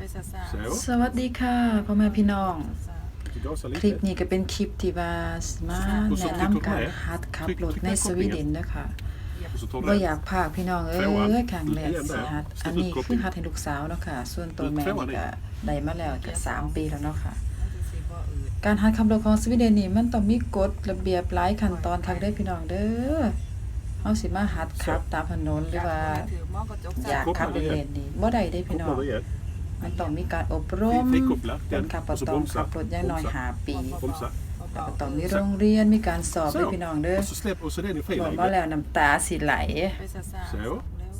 ไปซะซะ Zo. สวัสดีค่ะพ่อแม่พี่น้อง Idag zal คลิป ik นี้ก็เป็นคลิปที่ว่ามาแนะนำการหัดขับรถในสวีเดนนะคะ Dus het บ่ toilet. อยากพากพี่น้องเอ้ยครั้งแรกสิหัดอันนี้คือหัดให้ลูกสาวเนาะค่ะ ส่วนตัวแม่นี่ก็ได้มาแล้วก็สามปีแล้วเนาะค่ะมันสิบ่อืดการหัดขับรถของสวีเดนนี่มันต้องมีกฎระเบียบหลายขั้นตอนทักเด้อพี่น้องเด้อเฮาสิมาหัดขับตามถนนหรือว่าถือหม้อกระจกอยากขับเล่นๆนี่บ่ได้เด้พี่น้อง Koppla weer. มันต้องมีการอบรม Fri- Frikoppla. คนขับก็ Och så ต้องขั bromsa. บรถอย่างน้อย Bromsa. ห้าปี Bromsa. แล้วก็ต้องมีโรงเรียนมีการสอบด้วยพี่น้องเด้อ Och så släpp och så är det บอก friläge. ว่าแล้วน้ำตาสิไหล ไปซะซะเซลล์แล้ว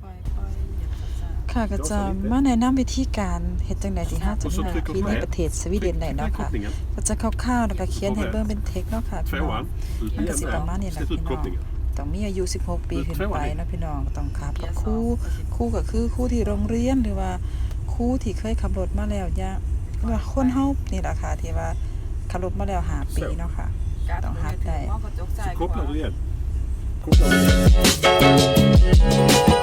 ค่อยๆเหยียบซะซะค่ะก็จะมาแนะนำวิธีการเฮ็ดจังไดที่ห้าจะมาที่ในประเทศสวีเดนได้เนาะค่ะ Kopplingen. ก็จะคร่าวๆแล้วก็เขียนให้เบิ่งเป็นเทคเนาะค่ะพี่น้อง Tvåan. Ut มันก็ igen สิประมาณ där. นี้แหละ Släpp พี่ ut น้อง kopplingen. ต้องมีอายุ 16 ปีขึ้นไปเนาะพี่น้องต้องขับกับครูครูก็คือครูที่โรงเรียนหรือว่า ครูที่เคยขับรถมาแล้วอย่างว่าคนเฮานี่แหละค่ะที่ว่าขับรถมาแล้วห้าปีเนาะค่ะกัดต้องหัดได้ถือหม้อกระจกซ้าย Så ขวา kopplar du igen. Kopplar du igen. Så.